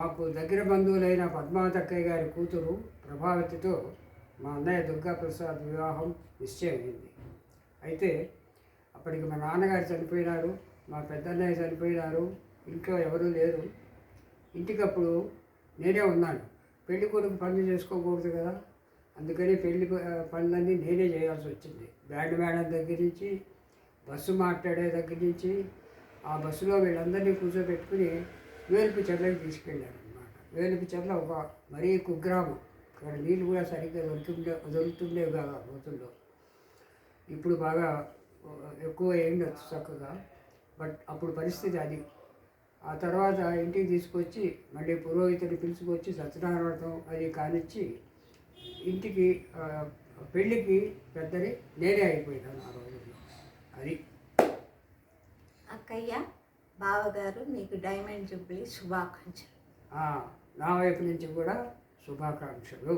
మాకు దగ్గర బంధువులైన పద్మావతక్కయ్య గారి కూతురు ప్రభావతితో మా అన్నయ్య దుర్గాప్రసాద్ వివాహం నిశ్చయమైంది. అయితే అప్పటికి మా నాన్నగారు చనిపోయినారు మా పెద్దన్నయ్య చనిపోయినారు ఇంట్లో ఎవరూ లేరు. ఇంటికప్పుడు నేనే ఉన్నాను. పెళ్ళి కొడుకు పనులు చేసుకోకూడదు కదా. అందుకని పెళ్ళి పనులన్నీ నేనే చేయాల్సి వచ్చింది. బ్యాండ్ మేడం దగ్గర నుంచి బస్సు మాట్లాడే దగ్గర నుంచి ఆ బస్సులో వీళ్ళందరినీ కూర్చోబెట్టుకుని వేలుపు చెట్లకి తీసుకెళ్ళాను అనమాట వేలుపు చెట్ల ఒక మరీ కుగ్రామం. అక్కడ నీళ్ళు కూడా సరిగ్గా దొరుకుతుండే దొరుకుతుండేవి కాదు ఆ రోజుల్లో ఇప్పుడు బాగా ఎక్కువ ఏంటి చక్కగా. బట్ అప్పుడు పరిస్థితి అది. ఆ తర్వాత ఇంటికి తీసుకొచ్చి మళ్ళీ పురోహితుని పిలుచుకొచ్చి సత్యనారాయణతో అది కానిచ్చి ఇంటికి పెళ్ళికి పెద్దది నేనే అయిపోయినాను ఆ రోజుల్లో. అది. అక్కయ్య? బావగారు మీకు డైమండ్ జూబ్లీ శుభాకాంక్షలు. నా వైపు నుంచి కూడా శుభాకాంక్షలు.